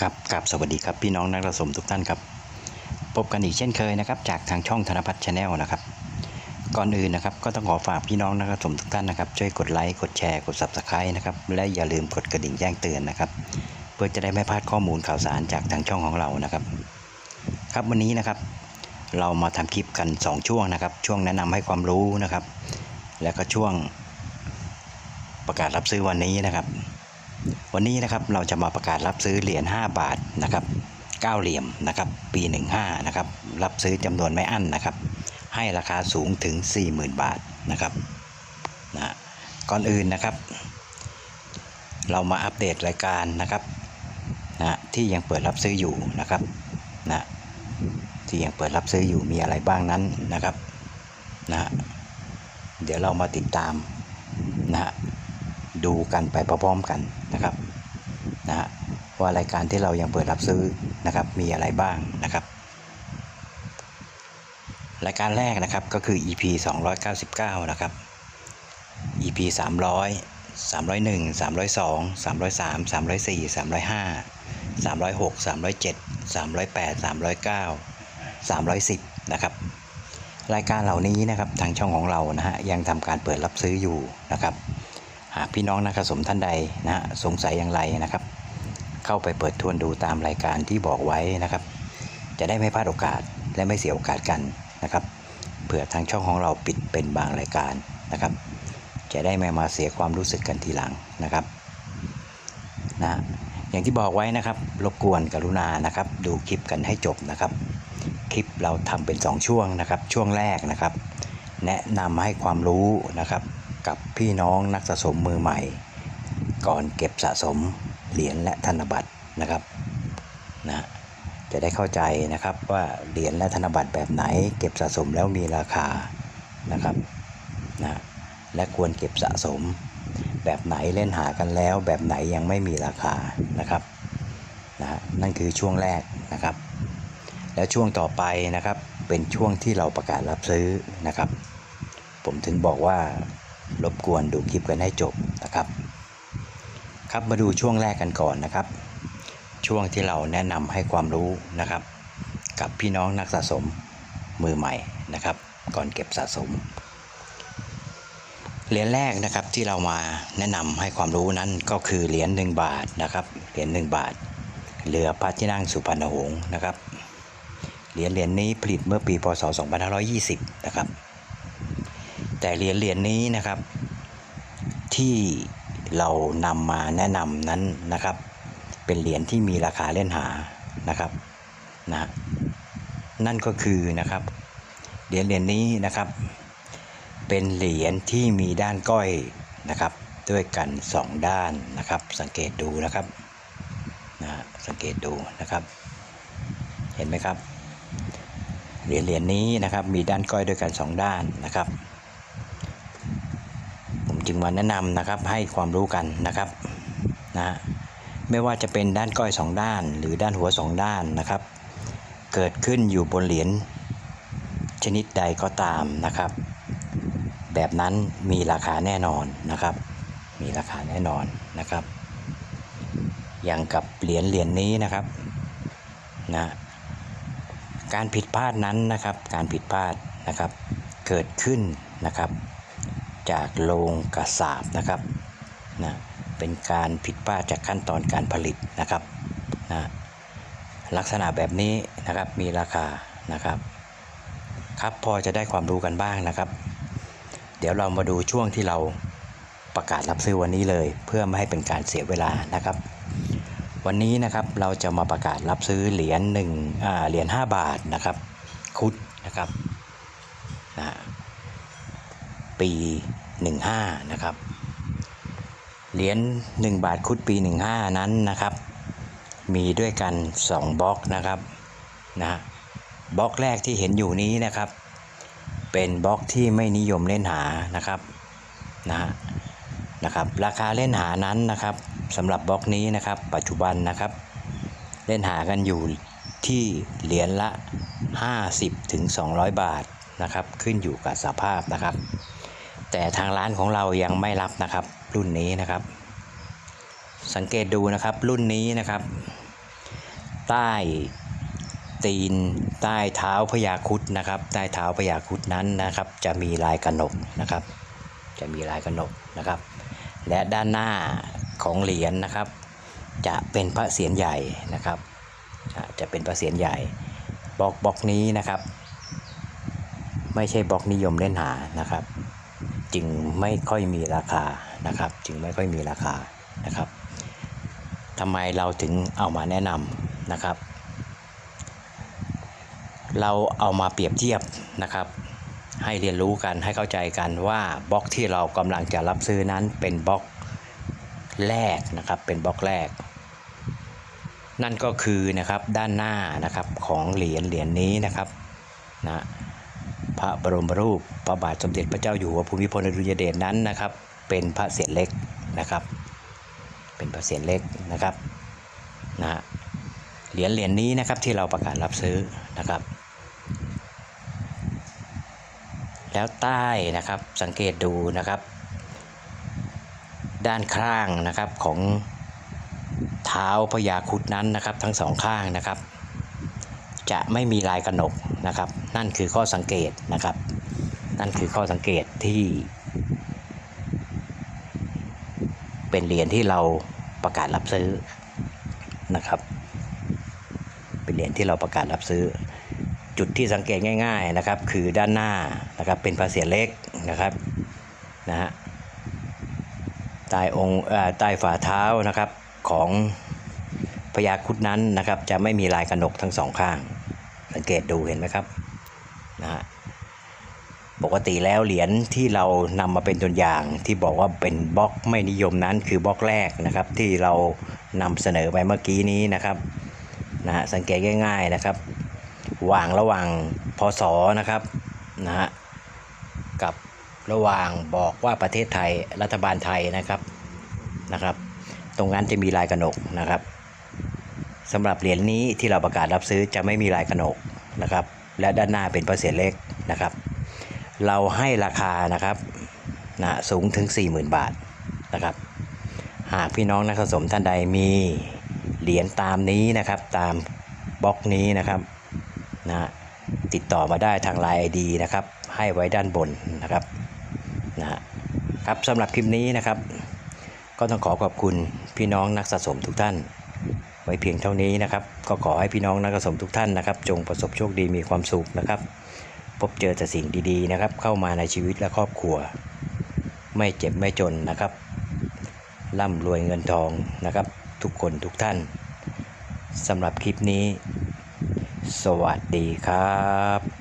ครับกับสวัสดีครับพี่น้องนักสะสมทุกท่านครับ พบกันอีกเช่นเคยนะครับ จากทางช่องธนพัฒน์ชาแนลนะครับ ก่อนอื่นนะครับก็ต้องขอฝากพี่น้องนักสะสมทุกท่านนะครับช่วยกดไลค์กดแชร์กด subscribe นะครับและอย่าลืมกดกระดิ่งแจ้งเตือนนะครับ เพื่อจะได้ไม่พลาดข้อมูลข่าวสารจากทางช่องของเรานะครับ ครับวันนี้นะครับ เรามาทำคลิปกัน 2 ช่วงนะครับ ช่วงแนะนำให้ความรู้นะครับ แล้วก็ช่วงประกาศรับซื้อวันนี้นะครับ วันนี้นะครับเราจะมาประกาศรับซื้อเหรียญ5บาทนะครับ9เหลี่ยมนะครับปี 15นะครับรับซื้อจำนวนไม่อั้นนะครับ ให้ราคาสูงถึง 40,000 บาทนะครับนะก่อนอื่นนะครับ เรามาอัปเดตรายการนะครับนะที่ยังเปิดรับซื้ออยู่นะครับนะที่ยังเปิดรับซื้ออยู่มีอะไรบ้างนั้นนะครับนะเดี๋ยวเรามาติดตามนะฮะ ดูกันไปพร้อมๆกันนะครับนะฮะว่ารายการที่เรายังเปิดรับซื้อนะครับมีอะไรบ้างนะครับ รายการแรกนะครับก็คือ EP 299 นะครับ EP 300 301 302 303 304 305 306 307 308 309 310 นะครับ รายการเหล่านี้นะครับทางช่องของเรานะฮะยังทำการเปิดรับซื้ออยู่นะครับ หากพี่น้องนักสะสมท่านใดนะฮะสงสัยอย่างไรนะครับ เข้าไปเปิดทวนดูตามรายการที่บอกไว้นะครับ จะได้ไม่พลาดโอกาสและไม่เสียโอกาสกันนะครับเผื่อทางช่องของเราปิดเป็นบางรายการนะครับ จะได้ไม่มาเสียความรู้สึกกันทีหลังนะครับนะอย่างที่บอกไว้นะครับ รบกวนกรุณานะครับ ดูคลิปกันให้จบนะครับ คลิปเราทำเป็น 2 ช่วงนะครับ ช่วงแรกนะครับ แนะนำให้ความรู้นะครับ กับพี่น้องนักสะสมมือใหม่ ก่อนเก็บสะสมเหรียญและธนบัตรนะครับนะจะได้เข้าใจนะครับว่าเหรียญและธนบัตรแบบไหน เก็บสะสมแล้วมีราคานะครับนะและควรเก็บสะสม แบบไหนเล่นหากันแล้ว แบบไหนยังไม่มีราคานะครับนะนั่นคือช่วงแรกนะครับ แล้วช่วงต่อไปนะครับเป็นช่วงที่เราประกาศรับซื้อนะครับ ผมถึงบอกว่า รบกวนดูคลิปกันให้จบนะครับ ครับมาดูช่วงแรกกันก่อนนะครับ ช่วงที่เราแนะนำให้ความรู้นะครับ กับพี่น้องนักสะสมมือใหม่นะครับ ก่อนเก็บสะสมเหรียญแรกนะครับที่เรามาแนะนำให้ความรู้นั้นก็คือเหรียญ1บาทนะครับเหรียญ1บาทเรือพระที่นั่งสุพรรณหงษ์นะครับเหรียญเหรียญนี้ผลิตเมื่อปีพศ2520นะครับ แต่เหรียญเหรียญนี้นะครับ ที่เรานำมาแนะนำนั้นนะครับ เป็นเหรียญที่มีราคาเล่นหานะครับนะนั่นก็คือนะครับเหรียญเหรียญนี้นะครับ เป็นเหรียญที่มีด้านก้อยนะครับ ด้วยกัน 2 ด้านนะครับ สังเกตดูนะครับนะสังเกตดูนะครับ เห็นไหมครับเหรียญเหรียญนี้นะครับมีด้านก้อยด้วยกัน 2 ด้านนะครับ จึงมาแนะนำนะครับให้ความรู้กันนะครับนะไม่ว่าจะเป็นด้านก้อย 2 ด้าน หรือด้านหัว 2 ด้านนะครับ เกิดขึ้นอยู่บนเหรียญชนิดใดก็ตามนะครับ แบบนั้นมีราคาแน่นอนนะครับ มีราคาแน่นอนนะครับ อย่างกับเหรียญเหรียญนี้นะครับนะการผิดพลาดนั้นนะครับ การผิดพลาดนะครับ เกิดขึ้นนะครับ จากโรงกระสาบนะครับนะเป็นการผิดพลาดจากขั้นตอนการผลิตนะครับนะลักษณะแบบนี้นะครับมีราคานะครับครับพอจะได้ความรู้กันบ้างนะครับ เดี๋ยวเรามาดูช่วงที่เราประกาศรับซื้อวันนี้เลย เพื่อไม่ให้เป็นการเสียเวลานะครับ วันนี้นะครับเราจะมาประกาศรับซื้อเหรียญหนึ่งเหรียญ5บาทนะครับคุดนะครับนะ ปี 15 นะครับ เหรียญ1 บาทคุดปี 15 นั้นนะครับ มีด้วยกัน 2บล็อกนะครับนะบล็อกแรกที่เห็นอยู่นี้นะครับ เป็นบล็อกที่ไม่นิยมเล่นหานะครับนะนะครับ ราคาเล่นหานั้นนะครับสำหรับบล็อกนี้นะครับ ปัจจุบันนะครับ เล่นหากันอยู่ที่เหรียญละ 50ถึง200 บาทนะครับ ขึ้นอยู่กับสภาพนะครับ แต่ทางร้านของเรายังไม่รับนะครับ รุ่นนี้นะครับ สังเกตดูนะครับรุ่นนี้นะครับ ใต้ตีนใต้เท้าพญาคุดนะครับใต้เท้าพญาคุดนั้นนะครับ จะมีลายกระหนกนะครับ จะมีลายกระหนกนะครับ และด้านหน้าของเหรียญนะครับ จะเป็นพระเศียรใหญ่นะครับ จะเป็นพระเศียรใหญ่บล็อกบล็อกนี้นะครับ ไม่ใช่บล็อกนิยมเล่นหานะครับ จึงไม่ค่อยมีราคานะครับ จึงไม่ค่อยมีราคานะครับทำไมเราถึงเอามาแนะนำนะครับ เราเอามาเปรียบเทียบนะครับ ให้เรียนรู้กันให้เข้าใจกันว่าบล็อกที่เรากำลังจะรับซื้อนั้นเป็นบล็อกแรกนะครับเป็นบล็อกแรก นั่นก็คือนะครับด้านหน้านะครับของเหรียญเหรียญนี้นะครับนะ พระบรมรูปพระบาทสมเด็จพระเจ้าอยู่หัวภูมิพลอดุลยเดชนั้นนะครับ เป็นพระเศียรเล็กนะครับ เป็นพระเศียรเล็กนะครับนะเหรียญเหรียญนี้นะครับที่เราประกาศรับซื้อนะครับ แล้วใต้นะครับสังเกตดูนะครับ ด้านข้างนะครับของเท้าพญาครุดนั้นนะครับ ทั้งสองข้างนะครับ จะไม่มีลายกระหนกนะครับ นั่นคือข้อสังเกตนะครับ นั่นคือข้อสังเกตที่ เป็นเหรียญที่เราประกาศรับซื้อนะครับ เป็นเหรียญที่เราประกาศรับซื้อ จุดที่สังเกตง่าย ๆนะครับ คือด้านหน้านะครับเป็นพระเศีเล็กนะครับนะฮะใต้องค์ใต้ฝ่าเท้านะครับของพญาครุดนั้นนะครับจะไม่มีลายกระหนกทั้งสองข้าง สังเกตดูเห็นไหมครับนะฮะปกติแล้วเหรียญที่เรานำมาเป็นตัวอย่างที่บอกว่าเป็นบล็อกไม่นิยมนั้นคือบล็อกแรกนะครับ ที่เรานำเสนอไปเมื่อกี้นี้นะครับนะฮะสังเกตง่าย ๆนะครับวางระหว่างพศนะครับนะฮะกับระหว่างบอกว่าประเทศไทยรัฐบาลไทยนะครับนะครับ ตรงนั้นจะมีลายกระหนกนะครับ สำหรับเหรียญนี้ที่เราประกาศรับซื้อจะไม่มีลายกระหนกนะครับ และด้านหน้าเป็นพระเศียรเล็กนะครับ เราให้ราคานะครับนะสูงถึง 40,000 บาทนะครับ หากพี่น้องนักสะสมท่านใดมีเหรียญตามนี้นะครับตามบล็อกนี้นะครับนะติดต่อมาได้ทาง Line ID นะครับ ให้ไว้ด้านบนนะครับนะครับสำหรับคลิปนี้นะครับ ก็ต้องขอขอบคุณพี่น้องนักสะสมทุกท่าน ไว้เพียงเท่านี้นะครับ ก็ขอให้พี่น้องนักสะสมทุกท่านนะครับ จงประสบโชคดีมีความสุขนะครับ พบเจอแต่สิ่งดีๆนะครับ เข้ามาในชีวิตและครอบครัว ไม่เจ็บไม่จนนะครับร่ำรวยเงินทองนะครับ ทุกคนทุกท่านสำหรับคลิปนี้ สวัสดีครับ